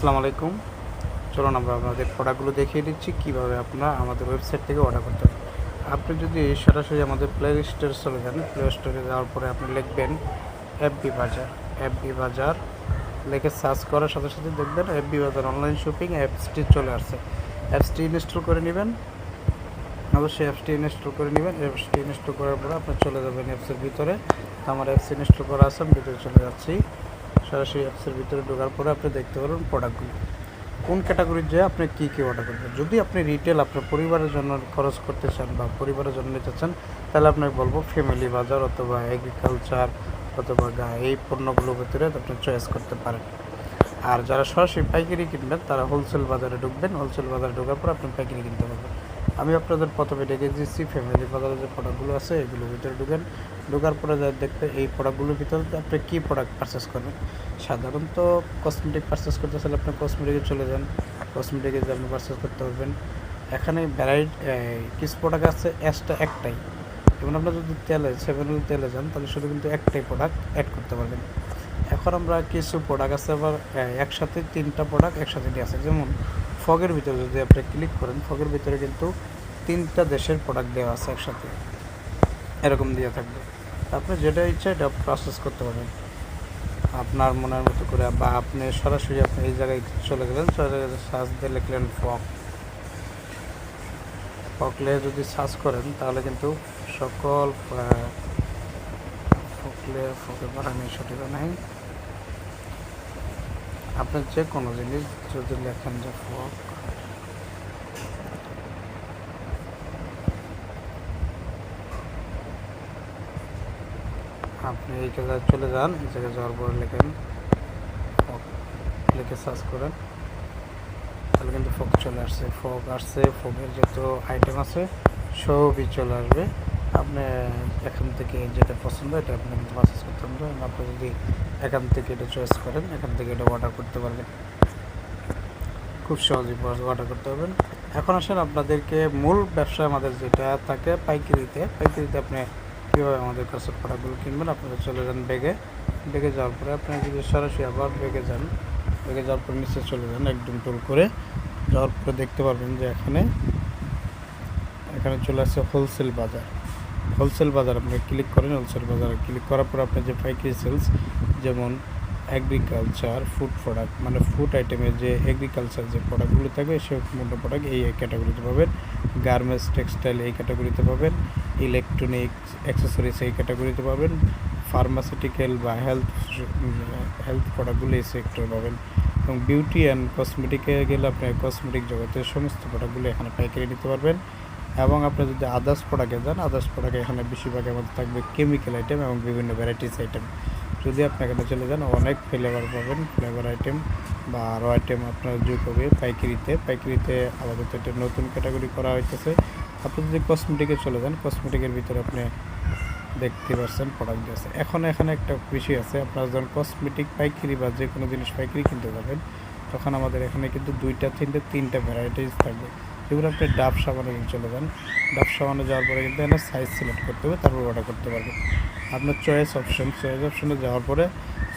আসসালামু আলাইকুম। চলুন আমরা আপনাদের প্রোডাক্টগুলো দেখিয়ে দিচ্ছি, কীভাবে আপনারা আমাদের ওয়েবসাইট থেকে অর্ডার করতে পারেন। আপনি যদি সরাসরি আমাদের প্লে স্টোরে চলে যান প্লে স্টোরে যাওয়ার পরে আপনি লিখবেন এফবি বাজার এফবি বাজার লিখে সার্চ করার সাথে সাথে দেখবেন এফবি বাজার অনলাইন শপিং অ্যাপসটি চলে আসছে। অ্যাপসটি ইনস্টল করে নেবেন। অবশ্যই অ্যাপসটি ইনস্টল করে নেবেন। অ্যাপসটি ইনস্টল করার পরে আপনি চলে যাবেন অ্যাপসের ভিতরে। আমার অ্যাপস ইনস্টল করা আছে, আমি ভিতরে চলে যাচ্ছি। সরাসরি অ্যাপসের ভিতরে ঢোকার পরে আপনি দেখতে পারবেন প্রোডাক্টগুলো কোন ক্যাটাগরির যে আপনি কী কী অর্ডার করবেন? যদি আপনি রিটেল আপনার পরিবারের জন্য খরচ করতে চান বা পরিবারের জন্য নিতে চান, তাহলে আপনাকে বলব ফ্যামিলি বাজার অথবা এগ্রিকালচার অথবা গা, এই পণ্যগুলোর ভিতরে আপনি চয়েস করতে পারেন। আর যারা সরাসরি পাইকারি কিনবেন, তারা হোলসেল বাজারে ঢুকবেন। হোলসেল বাজারে ঢোকার পর আপনি পাইকারি কিনতে পারবেন। আমি আপনাদের প্রথমে ডেকে দিচ্ছি ফ্যামিলি বাজারে যে প্রোডাক্টগুলো আছে, এগুলোর ভিতরে ঢুকেন। ঢোকার পরে যা দেখবে এই প্রোডাক্টগুলোর ভিতরে আপনি কী প্রোডাক্ট পারচেস করবেন সাধারণত কসমেটিক পারচেস করতে চাইলে আপনি কসমেটিকে চলে যান। কসমেটিকে যে আপনি পারচেস করতে পারবেন। এখানে ভ্যারাইটি কিছু প্রোডাক্ট আছে এক্সট্রা একটাই। যেমন আপনার যদি তেলে সেভেন তেলে যান, তাহলে শুধু কিন্তু একটাই প্রোডাক্ট অ্যাড করতে পারবেন। এখন আমরা কিছু প্রোডাক্ট আছে আবার একসাথে তিনটা প্রোডাক্ট একসাথে নিয়ে আছে যেমন ফগের ভিতরে যদি আপনি ক্লিক করেন, ফগের ভিতরে কিন্তু তিনটা দেশের প্রোডাক্ট দেওয়া আছে একসাথে। এরকম দিয়ে থাকবে। আপনি যেটা ইচ্ছা এটা প্রসেস করতে পারেন আপনার মনের মতো করে বা আপনি সরাসরি আপনি এই জায়গায় চলে গেলেন সার্চ দিয়ে লিখলেন ফক ফকলে যদি সার্চ করেন, তাহলে কিন্তু সকল ফকলে ফকে বানানি সঠিক নাই। আপনার যে কোনো জিনিস যদি লেখেন যে ফক আপনি এই জায়গায় চলে যান, এই জায়গায় যাওয়ার পরে লেখেন লিখে সার্চ করেন। তাহলে কিন্তু ফক চলে আসছে। ফক আসছে ফকের যত আইটেম আছে, সবই চলে আসবে। আপনি এখান থেকে যেটা পছন্দ এটা আপনি পারচেস করতে পারবেন। আপনি যদি এখান থেকে এটা চয়েস করেন, এখান থেকে এটা অর্ডার করতে পারবেন। খুব সহজেই অর্ডার করতে পারবেন। এখন আসেন আপনাদেরকে মূল ব্যবসা আমাদের যেটা থাকে পাইকারিতে। পাইকারিতে আপনি কীভাবে আমাদের কাছে প্রোডাক্টগুলো কিনবেন, আপনারা চলে যান ব্যাগে। ব্যাগে যাওয়ার পরে আপনি যদি সরাসরি আবার ব্যাগে যান, ব্যাগে যাওয়ার পর নিচে চলে যান একদম টোল করে, যাওয়ার পরে দেখতে পারবেন যে এখানে এখানে চলে আসছে হোলসেল বাজার। হোলসেল বাজার আপনি ক্লিক করেন, হোলসেল বাজারে ক্লিক করার পর আপনার যে পাইকারি সেলস যেমন অ্যাগ্রিকালচার ফুড প্রোডাক্ট মানে ফুড আইটেমের যে এগ্রিকালচার যে প্রোডাক্টগুলো থাকবে সেই সমস্ত প্রোডাক্ট এই ক্যাটাগরিতে পাবেন। গার্মেন্টস টেক্সটাইল এই ক্যাটাগরিতে পাবেন। ইলেকট্রনিক্স অ্যাক্সেসরিজ এই ক্যাটাগরিতে পাবেন। ফার্মাসিউটিক্যাল বা হেলথ হেলথ প্রোডাক্টগুলো এই সেক্টরে পাবেন। এবং বিউটি অ্যান্ড কসমেটিকে গেলে আপনি কসমেটিক জগতের সমস্ত প্রোডাক্টগুলো এখানে পাইকারি নিতে পারবেন। এবং আপনি যদি আদার্স প্রোডাক্টে যান আদার্স প্রোডাক্ট এখানে বেশিরভাগ আমাদের থাকবে কেমিক্যাল আইটেম এবং বিভিন্ন ভ্যারাইটিস আইটেম যদি আপনি এখানে চলে যান, অনেক ফ্লেভার পাবেন ফ্লেভার আইটেম বা আরও আইটেম আপনার যোগ হবে পাইকারিতে। পাইকারিতে আমাদের তো একটা নতুন ক্যাটাগরি করা হইতেছে। আপনি যদি কসমেটিকে চলে যান কসমেটিকের ভিতরে আপনি দেখতে পাচ্ছেন প্রোডাক্ট আছে। এখন এখানে একটা বিষয় আছে, আপনারা যখন কসমেটিক পাইকারি বা যে কোনো জিনিস পাইকারি কিনতে যাবেন, তখন আমাদের এখানে কিন্তু দুইটা, তিনটে, তিনটা ভ্যারাইটিস থাকবে। যেগুলো আপনি ডাব সাবানে কিন্তু চলে যান। ডাব সাবানে যাওয়ার পরে কিন্তু এখানে সাইজ সিলেক্ট করতে হবে, তারপর অর্ডার করতে পারবেন। আপনার চয়েস অপশন চয়েস অপশনে যাওয়ার পরে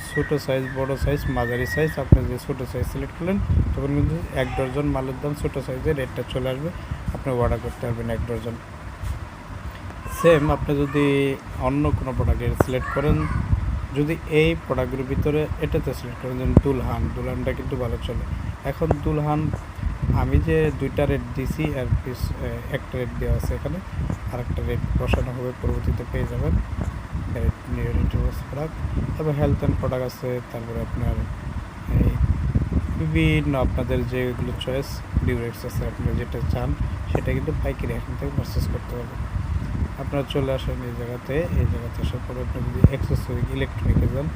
ছোটো সাইজ বড় সাইজ মাঝারি সাইজ আপনি যে ছোটো সাইজ সিলেক্ট করলেন, তখন কিন্তু এক ডজন মালের দাম ছোটো সাইজের রেটটা চলে আসবে। আপনি অর্ডার করতে পারবেন এক ডজন। সেম আপনি যদি অন্য কোনো প্রোডাক্টের সিলেক্ট করেন, যদি এই প্রোডাক্টগুলোর ভিতরে এটাতে সিলেক্ট করেন, যেমন দুলহান, দুলহানটা কিন্তু ভালো চলে। এখন দুলহান আমি যে দুইটা রেট দিছি আর একটা রেট দেওয়া আছে এখানে আর একটা রেট বসানো হবে, পরবর্তীতে পেয়ে যাবেন। প্রোডাক্ট তারপর হেলথ অ্যান্ড প্রোডাক্ট আছে, তারপরে আপনার এই বিভিন্ন আপনাদের যেগুলো চয়েস ডিউরেক্স আছে আপনি যেটা চান, সেটা কিন্তু পাইকারি এখান থেকে পারচেস করতে পারবেন। আপনারা চলে আসেন এই জায়গাতে এই জায়গাতে আসার পরে আপনি যদি অ্যাক্সেসরি ইলেকট্রনিকে যান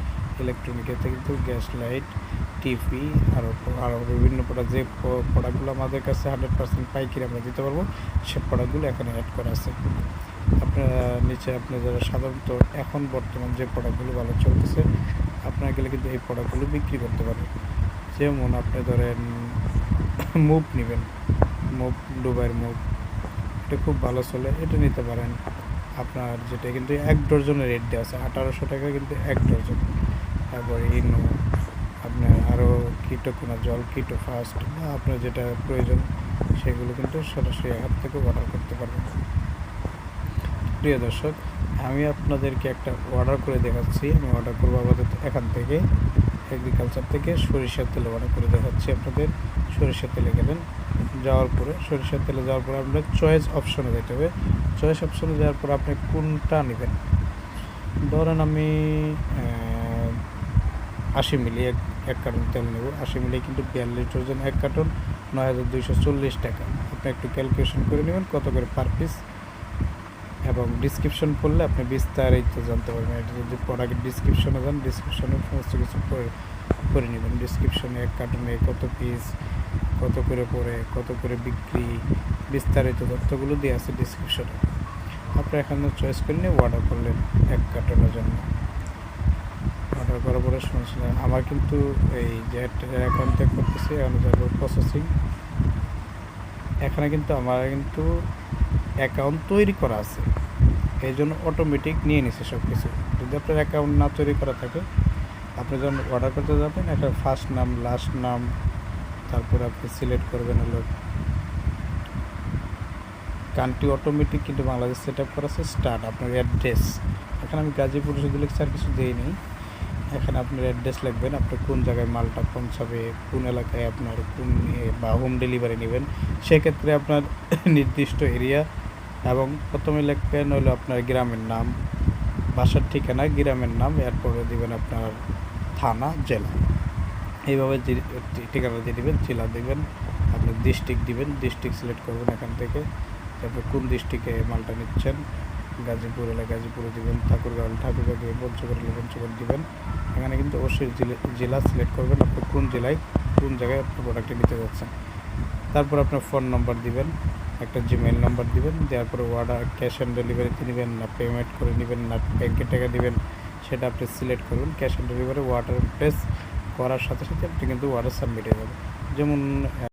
ইলেকট্রনিকেতে কিন্তু গ্যাস লাইট টিভি আরও আরও বিভিন্ন প্রোডাক্ট যে প্রোডাক্টগুলো আমাদের কাছে হান্ড্রেড পার্সেন্ট পাইকারি আমরা দিতে পারব, সে প্রোডাক্টগুলো এখানে অ্যাড করা আছে। আপনারা নিচে আপনি যারা সাধারণত এখন বর্তমান যে প্রোডাক্টগুলো ভালো চলতেছে, আপনারা গেলে কিন্তু এই প্রোডাক্টগুলো বিক্রি করতে পারবেন। যেমন আপনি ধরেন মুভ নেবেন, মুভ, দুবাইয়ের মুভ। এটা খুব ভালো চলে, এটা নিতে পারেন। আপনার যেটা কিন্তু এক ডজনের রেট দেওয়া আছে, আঠারোশো টাকা কিন্তু এক ডজন। তারপরে ইনো আরও কীটকোনা জল কিটো ফাস্ট বা আপনার যেটা প্রয়োজন, সেগুলো কিন্তু সরাসরি অ্যাপ থেকে অর্ডার করতে পারবেন। প্রিয় দর্শক, আমি আপনাদেরকে একটা অর্ডার করে দেখাচ্ছি। আমি অর্ডার করব আপাতত এখান থেকে এগ্রিকালচার থেকে সরিষার তেল অর্ডার করে দেখাচ্ছি আপনাদের। সরিষার তেলে গেলেন, যাওয়ার পরে সরিষার তেলে যাওয়ার পরে আপনার চয়েস অপশনে যেতে হবে। চয়েস অপশনে যাওয়ার পর আপনি কোনটা নেবেন? ধরেন আমি আশি মিলি, এক এক কার্টন তেল নেব। আশি মিলি কিন্তু বিয়াল্লিশ ডজন, এক কার্টন নয় হাজার দুইশো চল্লিশ টাকা। আপনি একটু ক্যালকুলেশন করে নেবেন কত করে পার পিস এবং ডিসক্রিপশন পড়লে আপনি বিস্তারিত জানতে পারবেন। এটা যদি প্রোডাক্ট ডিসক্রিপশনে যান ডিসক্রিপশনে সমস্ত কিছু করে নেবেন। ডিসক্রিপশনে এক কার্টনে কত পিস কত করে পড়ে, কত করে বিক্রি, বিস্তারিত তথ্যগুলো দিয়ে আছে ডিসক্রিপশনে আপনি এখানে চয়েস করে নিয়ে অর্ডার করলেন এক কার্টনের জন্য। অর্ডার করার পরে শুনছিলেন আমার কিন্তু এই যে থেকে করতেছি, এখন যাব প্রসেসিং এখানে কিন্তু আমার কিন্তু অ্যাকাউন্ট তৈরি করা আছে। এই জন্য অটোমেটিক নিয়ে নিছে সব কিছু যদি আপনার অ্যাকাউন্ট না তৈরি করা থাকে, আপনি যখন অর্ডার করতে যাবেন, একটা ফার্স্ট নাম লাস্ট নাম তারপর আপনি সিলেক্ট করবেন হলো। কান্ট্রি অটোমেটিক কিন্তু বাংলাদেশ সেট আপ করা আছে স্টার্ট আপনার অ্যাড্রেস এখানে আমি গাজীপুর শুধু লিখছি, আর কিছু দিই নি এখানে আপনার অ্যাড্রেস লিখবেন আপনি কোন জায়গায় মালটা পৌঁছাবে, কোন এলাকায় আপনার কোন বা হোম ডেলিভারি নেবেন, সেক্ষেত্রে আপনার নির্দিষ্ট এরিয়া এবং প্রথমে লিখবেন হলো আপনার গ্রামের নাম, বাসার ঠিকানা, গ্রামের নাম, এরপরে দিবেন আপনার থানা, জেলা। এইভাবে ঠিকানা দিয়ে দিবেন, জেলা দিবেন আপনি ডিস্ট্রিক্ট দিবেন ডিস্ট্রিক্ট সিলেক্ট করবেন এখান থেকে তারপর কোন ডিস্ট্রিক্টে মালটা নিচ্ছেন। গাজীপুর হলে গাজীপুরে দিবেন, ঠাকুরগাঁও ঠাকুরগাঁও দিবেন পঞ্চগড় হলে পঞ্চগড় দিবেন। এখানে কিন্তু অবশ্যই জেলে- জেলা সিলেক্ট করবেন আপনি কোন জেলায়, কোন জায়গায় আপনি প্রোডাক্টটি নিতে যাচ্ছেন। তারপর আপনার ফোন নম্বর দিবেন, একটা জিমেইল নাম্বার দিবেন, দেওয়ার পরে অর্ডার ক্যাশ অন ডেলিভারিতে নেবেন, না পেমেন্ট করে নেবেন, না ব্যাংকে টাকা দিবেন, সেটা আপনি সিলেক্ট করবেন cash on delivery order place করার সাথে সাথে আপনি কিন্তু অর্ডার সাবমিট হয়ে যাবে। যেমন